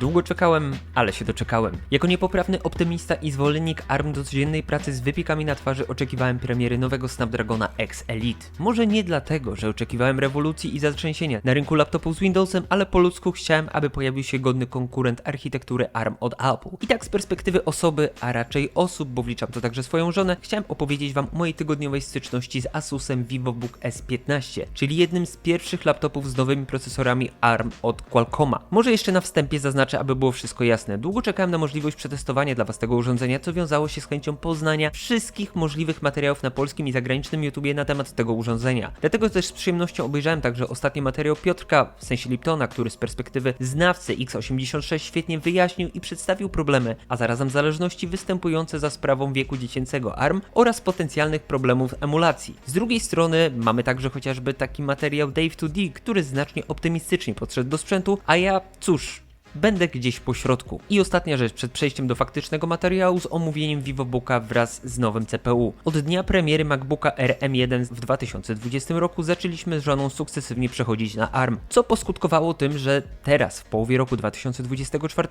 Długo czekałem, ale się doczekałem. Jako niepoprawny optymista i zwolennik ARM do codziennej pracy z wypiekami na twarzy oczekiwałem premiery nowego Snapdragona X Elite. Może nie dlatego, że oczekiwałem rewolucji i zatrzęsienia na rynku laptopów z Windowsem, ale po ludzku chciałem, aby pojawił się godny konkurent architektury ARM od Apple. I tak z perspektywy osoby, a raczej osób, bo wliczam to także swoją żonę, chciałem opowiedzieć Wam o mojej tygodniowej styczności z Asusem VivoBook S15, czyli jednym z pierwszych laptopów z nowymi procesorami ARM od Qualcomma. Może jeszcze na wstępie zaznaczę, aby było wszystko jasne. Długo czekałem na możliwość przetestowania dla Was tego urządzenia, co wiązało się z chęcią poznania wszystkich możliwych materiałów na polskim i zagranicznym YouTubie na temat tego urządzenia. Dlatego też z przyjemnością obejrzałem także ostatni materiał Piotrka, w sensie Liptona, który z perspektywy znawcy x86 świetnie wyjaśnił i przedstawił problemy, a zarazem zależności występujące za sprawą wieku dziecięcego ARM oraz potencjalnych problemów emulacji. Z drugiej strony mamy także chociażby taki materiał Dave2D, który znacznie optymistycznie podszedł do sprzętu, a ja cóż, Będę gdzieś po środku. I ostatnia rzecz przed przejściem do faktycznego materiału z omówieniem VivoBooka wraz z nowym CPU. Od dnia premiery MacBooka R M1 w 2020 roku zaczęliśmy z żoną sukcesywnie przechodzić na ARM, co poskutkowało tym, że teraz w połowie roku 2024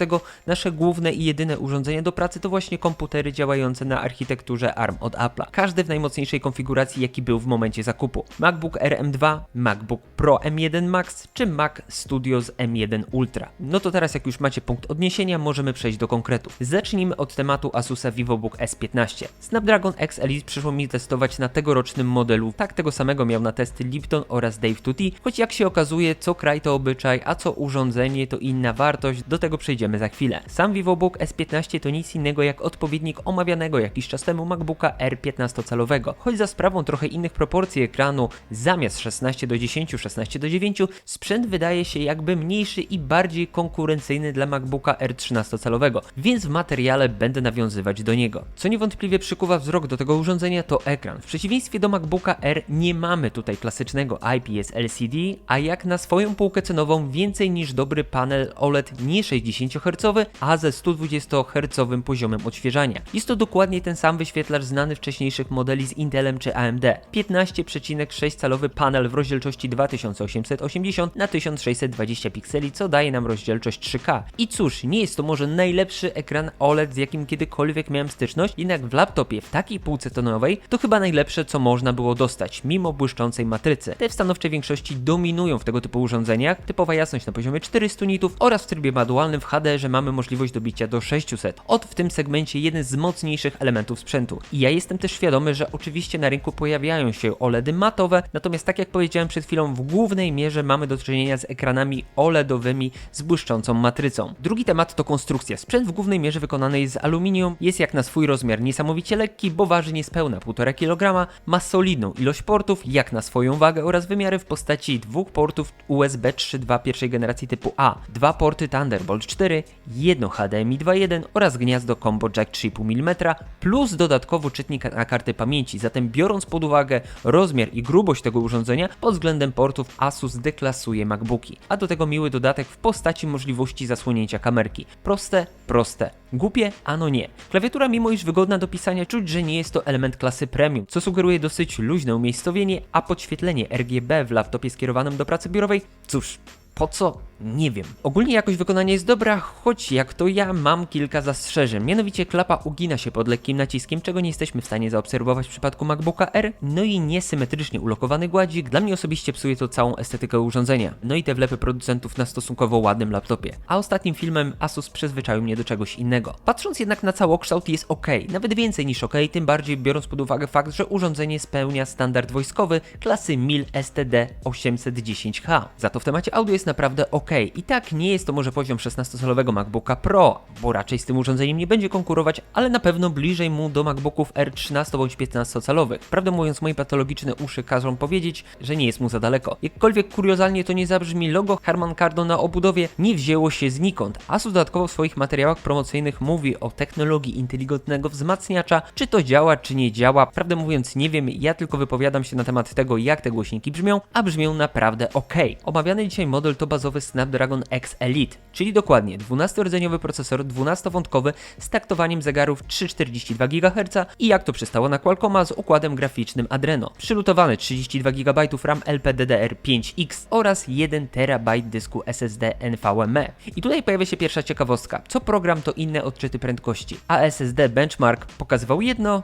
nasze główne i jedyne urządzenia do pracy to właśnie komputery działające na architekturze ARM od Apple'a. Każdy w najmocniejszej konfiguracji jaki był w momencie zakupu. MacBook R M2, MacBook Pro M1 Max czy Mac Studio z M1 Ultra. No to teraz jak już macie punkt odniesienia, możemy przejść do konkretu. Zacznijmy od tematu Asusa VivoBook S15. Snapdragon X Elite przyszło mi testować na tegorocznym modelu. Tak tego samego miał na testy Lipton oraz Dave2T, choć jak się okazuje, co kraj to obyczaj, a co urządzenie to inna wartość, do tego przejdziemy za chwilę. Sam VivoBook S15 to nic innego jak odpowiednik omawianego jakiś czas temu MacBooka R 15-calowego, choć za sprawą trochę innych proporcji ekranu, zamiast 16 do 10, 16 do 9, sprzęt wydaje się jakby mniejszy i bardziej konkurencyjny dla MacBooka R 13-calowego, więc w materiale będę nawiązywać do niego. Co niewątpliwie przykuwa wzrok do tego urządzenia to ekran. W przeciwieństwie do MacBooka R nie mamy tutaj klasycznego IPS LCD, a jak na swoją półkę cenową więcej niż dobry panel OLED nie 60 Hz, a ze 120 Hz poziomem odświeżania. Jest to dokładnie ten sam wyświetlacz znany wcześniejszych modeli z Intelem czy AMD. 15,6 calowy panel w rozdzielczości 2880 na 1620 pikseli, co daje nam rozdzielczość 3K. I cóż, nie jest to może najlepszy ekran OLED, z jakim kiedykolwiek miałem styczność, jednak w laptopie w takiej półce tonowej to chyba najlepsze, co można było dostać, mimo błyszczącej matrycy. Te w stanowczej większości dominują w tego typu urządzeniach, typowa jasność na poziomie 400 nitów oraz w trybie manualnym w HDR mamy możliwość dobicia do 600. Od w tym segmencie jeden z mocniejszych elementów sprzętu. I ja jestem też świadomy, że oczywiście na rynku pojawiają się OLEDy matowe, natomiast tak jak powiedziałem przed chwilą, w głównej mierze mamy do czynienia z ekranami OLEDowymi z błyszczącą matrycą. Drugi temat to konstrukcja. Sprzęt w głównej mierze wykonany jest z aluminium, jest jak na swój rozmiar niesamowicie lekki, bo waży niespełna 1,5 kg, ma solidną ilość portów, jak na swoją wagę oraz wymiary w postaci dwóch portów USB 3.2 pierwszej generacji typu A, dwa porty Thunderbolt 4, jedno HDMI 2.1 oraz gniazdo combo jack 3,5 mm, plus dodatkowo czytnik na karty pamięci. Zatem biorąc pod uwagę rozmiar i grubość tego urządzenia, pod względem portów Asus deklasuje MacBooki. A do tego miły dodatek w postaci możliwości zasłonięcia kamerki. Proste, proste. Głupie? Ano nie. Klawiatura mimo iż wygodna do pisania czuć, że nie jest to element klasy premium, co sugeruje dosyć luźne umiejscowienie, a podświetlenie RGB w laptopie skierowanym do pracy biurowej? Cóż, po co? Nie wiem. Ogólnie jakość wykonania jest dobra, choć jak to ja mam kilka zastrzeżeń. Mianowicie klapa ugina się pod lekkim naciskiem, czego nie jesteśmy w stanie zaobserwować w przypadku MacBooka R. No i niesymetrycznie ulokowany gładzik. Dla mnie osobiście psuje to całą estetykę urządzenia. No i te wlepy producentów na stosunkowo ładnym laptopie. A ostatnim filmem Asus przyzwyczaił mnie do czegoś innego. Patrząc jednak na całokształt jest ok, nawet więcej niż ok, tym bardziej biorąc pod uwagę fakt, że urządzenie spełnia standard wojskowy klasy MIL STD 810H. Za to w temacie audio jest naprawdę ok. I tak nie jest to może poziom 16-calowego MacBooka Pro, bo raczej z tym urządzeniem nie będzie konkurować, ale na pewno bliżej mu do MacBooków R13 bądź 15-calowych. Prawdę mówiąc, moje patologiczne uszy każą powiedzieć, że nie jest mu za daleko. Jakkolwiek kuriozalnie to nie zabrzmi, logo Harman Kardon na obudowie nie wzięło się znikąd. Asus dodatkowo w swoich materiałach promocyjnych mówi o technologii inteligentnego wzmacniacza. Czy to działa, czy nie działa? Prawdę mówiąc, nie wiem, ja tylko wypowiadam się na temat tego, jak te głośniki brzmią, a brzmią naprawdę ok. Omawiany dzisiaj model to bazowy Snapdragon X Elite, czyli dokładnie 12-rdzeniowy procesor 12-wątkowy z taktowaniem zegarów 3,42 GHz i jak to przystało na Qualcomma z układem graficznym Adreno. Przylutowany 32 GB RAM LPDDR5X oraz 1 TB dysku SSD NVMe. I tutaj pojawia się pierwsza ciekawostka. Co program to inne odczyty prędkości, a SSD Benchmark pokazywał jedno,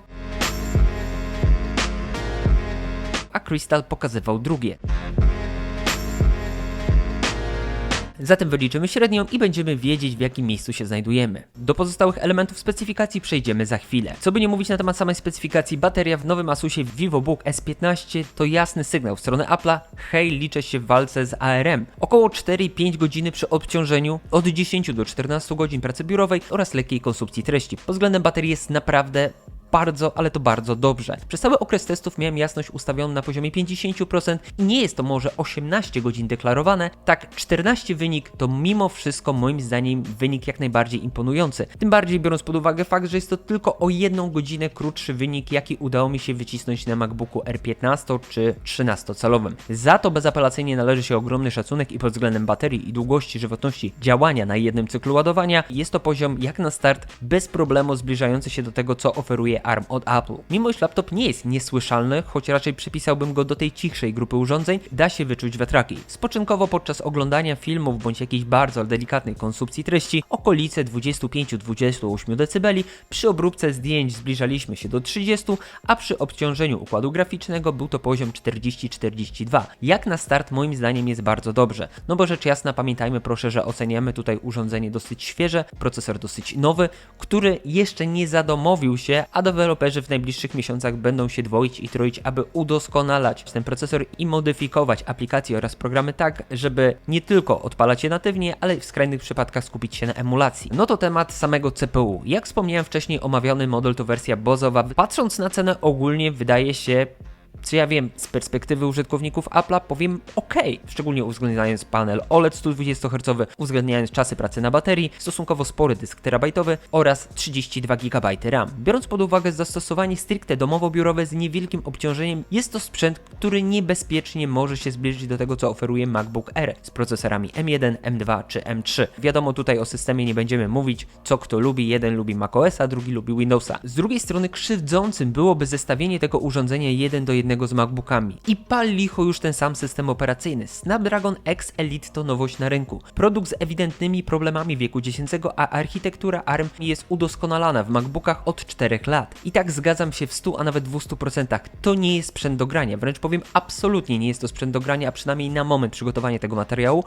a Crystal pokazywał drugie. Zatem wyliczymy średnią i będziemy wiedzieć w jakim miejscu się znajdujemy. Do pozostałych elementów specyfikacji przejdziemy za chwilę. Co by nie mówić na temat samej specyfikacji, bateria w nowym Asusie VivoBook S15 to jasny sygnał w stronę Apple'a, hej liczę się w walce z ARM. Około 4-5 godziny przy obciążeniu, od 10 do 14 godzin pracy biurowej oraz lekkiej konsumpcji treści. Pod względem baterii jest naprawdę bardzo, ale to bardzo dobrze. Przez cały okres testów miałem jasność ustawioną na poziomie 50% i nie jest to może 18 godzin deklarowane, tak 14 wynik to mimo wszystko moim zdaniem wynik jak najbardziej imponujący. Tym bardziej biorąc pod uwagę fakt, że jest to tylko o jedną godzinę krótszy wynik, jaki udało mi się wycisnąć na MacBooku R15 czy 13-calowym. Za to bezapelacyjnie należy się ogromny szacunek i pod względem baterii i długości żywotności działania na jednym cyklu ładowania jest to poziom jak na start bez problemu zbliżający się do tego, co oferuje ARM od Apple. Mimo iż laptop nie jest niesłyszalny, choć raczej przypisałbym go do tej cichszej grupy urządzeń, da się wyczuć wiatraki. Spoczynkowo podczas oglądania filmów bądź jakiejś bardzo delikatnej konsumpcji treści, okolice 25-28 dB, przy obróbce zdjęć zbliżaliśmy się do 30, a przy obciążeniu układu graficznego był to poziom 40-42. Jak na start moim zdaniem jest bardzo dobrze. No bo rzecz jasna pamiętajmy proszę, że oceniamy tutaj urządzenie dosyć świeże, procesor dosyć nowy, który jeszcze nie zadomowił się, a deweloperzy w najbliższych miesiącach będą się dwoić i troić, aby udoskonalać ten procesor i modyfikować aplikacje oraz programy tak, żeby nie tylko odpalać je natywnie, ale w skrajnych przypadkach skupić się na emulacji. No to temat samego CPU. Jak wspomniałem wcześniej, omawiany model to wersja bazowa. Patrząc na cenę ogólnie wydaje się czy ja wiem, z perspektywy użytkowników Apple'a powiem ok, szczególnie uwzględniając panel OLED 120 Hz, uwzględniając czasy pracy na baterii, stosunkowo spory dysk terabajtowy oraz 32 GB RAM. Biorąc pod uwagę zastosowanie stricte domowo-biurowe z niewielkim obciążeniem, jest to sprzęt, który niebezpiecznie może się zbliżyć do tego, co oferuje MacBook Air z procesorami M1, M2 czy M3. Wiadomo, tutaj o systemie nie będziemy mówić, co kto lubi, jeden lubi macOSa, drugi lubi Windowsa. Z drugiej strony krzywdzącym byłoby zestawienie tego urządzenia jeden do z MacBookami. I pal licho już ten sam system operacyjny. Snapdragon X Elite to nowość na rynku. Produkt z ewidentnymi problemami wieku 10, a architektura ARM jest udoskonalana w MacBookach od 4 lat. I tak zgadzam się w 100, a nawet 200%. To nie jest sprzęt do grania, wręcz powiem absolutnie nie jest to sprzęt do grania, a przynajmniej na moment przygotowania tego materiału.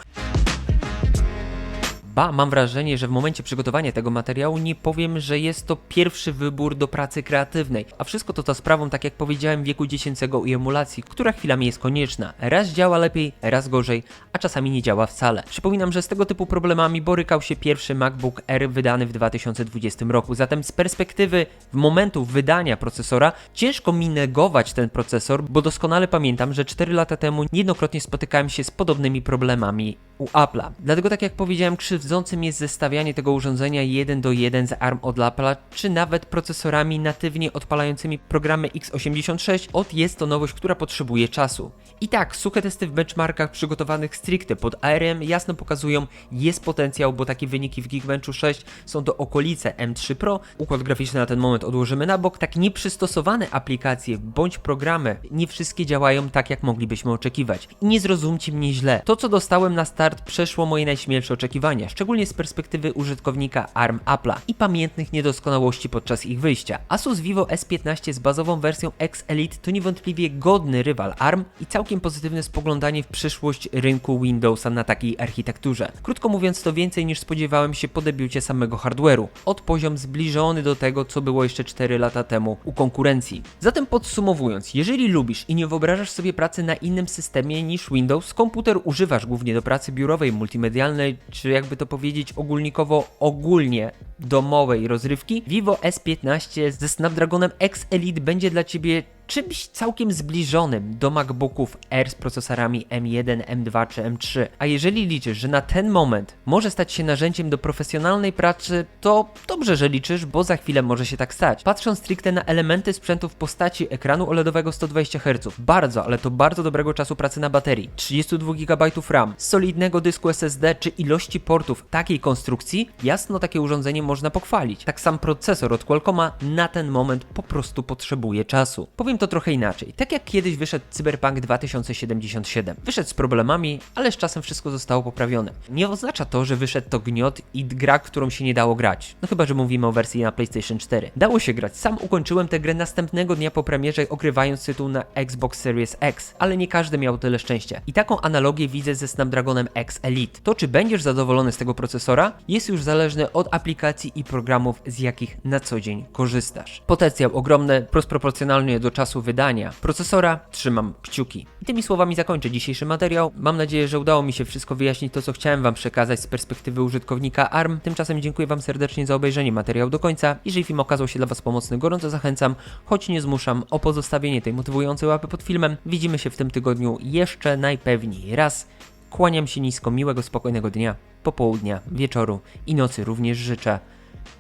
Ba, mam wrażenie, że w momencie przygotowania tego materiału nie powiem, że jest to pierwszy wybór do pracy kreatywnej, a wszystko to za sprawą, tak jak powiedziałem, wieku dziecięcego i emulacji, która chwilami jest konieczna. Raz działa lepiej, raz gorzej, a czasami nie działa wcale. Przypominam, że z tego typu problemami borykał się pierwszy MacBook Air wydany w 2020 roku, zatem z perspektywy momentu wydania procesora ciężko mi negować ten procesor, bo doskonale pamiętam, że 4 lata temu niejednokrotnie spotykałem się z podobnymi problemami u Apple'a. Dlatego tak jak powiedziałem, krzywdzącym jest zestawianie tego urządzenia 1 do 1 z ARM od Apple'a, czy nawet procesorami natywnie odpalającymi programy x86, od jest to nowość, która potrzebuje czasu. I tak, suche testy w benchmarkach przygotowanych stricte pod ARM jasno pokazują, jest potencjał, bo takie wyniki w Geekbenchu 6 są to okolice M3 Pro. Układ graficzny na ten moment odłożymy na bok. Tak nieprzystosowane aplikacje bądź programy nie wszystkie działają tak, jak moglibyśmy oczekiwać. I nie zrozumcie mnie źle. To, co dostałem na start, przeszło moje najśmielsze oczekiwania, szczególnie z perspektywy użytkownika ARM Apple'a i pamiętnych niedoskonałości podczas ich wyjścia. Asus Vivo S15 z bazową wersją X Elite to niewątpliwie godny rywal ARM i całkiem pozytywne spoglądanie w przyszłość rynku Windowsa na takiej architekturze. Krótko mówiąc, to więcej niż spodziewałem się po debiucie samego hardware'u. Od poziom zbliżony do tego, co było jeszcze 4 lata temu u konkurencji. Zatem podsumowując, jeżeli lubisz i nie wyobrażasz sobie pracy na innym systemie niż Windows, komputer używasz głównie do pracy biurowej, multimedialnej, czy jakby to powiedzieć ogólnikowo ogólnie domowej rozrywki, Vivo S15 ze Snapdragonem X Elite będzie dla Ciebie czymś całkiem zbliżonym do MacBooków Air z procesorami M1, M2 czy M3. A jeżeli liczysz, że na ten moment może stać się narzędziem do profesjonalnej pracy, to dobrze, że liczysz, bo za chwilę może się tak stać. Patrząc stricte na elementy sprzętu w postaci ekranu OLEDowego 120 Hz, bardzo, ale to bardzo dobrego czasu pracy na baterii, 32 GB RAM, solidnego dysku SSD czy ilości portów takiej konstrukcji, jasno takie urządzenie można pochwalić. Tak sam procesor od Qualcomma na ten moment po prostu potrzebuje czasu. Powiem to trochę inaczej. Tak jak kiedyś wyszedł Cyberpunk 2077. Wyszedł z problemami, ale z czasem wszystko zostało poprawione. Nie oznacza to, że wyszedł to gniot i gra, którą się nie dało grać. No chyba, że mówimy o wersji na PlayStation 4. Dało się grać. Sam ukończyłem tę grę następnego dnia po premierze, ogrywając tytuł na Xbox Series X, ale nie każdy miał tyle szczęścia. I taką analogię widzę ze Snapdragonem X Elite. To, czy będziesz zadowolony z tego procesora, jest już zależne od aplikacji i programów, z jakich na co dzień korzystasz. Potencjał ogromny, prost proporcjonalny do czasu wydania procesora, trzymam kciuki. I tymi słowami zakończę dzisiejszy materiał. Mam nadzieję, że udało mi się wszystko wyjaśnić to, co chciałem Wam przekazać z perspektywy użytkownika ARM. Tymczasem dziękuję Wam serdecznie za obejrzenie materiału do końca. Jeżeli film okazał się dla Was pomocny, gorąco zachęcam, choć nie zmuszam o pozostawienie tej motywującej łapy pod filmem. Widzimy się w tym tygodniu jeszcze najpewniej raz. Kłaniam się nisko, miłego, spokojnego dnia, popołudnia, wieczoru i nocy również życzę.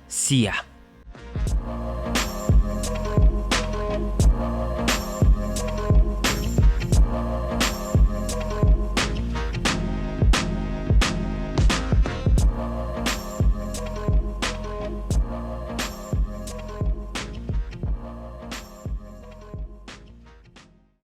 See ya!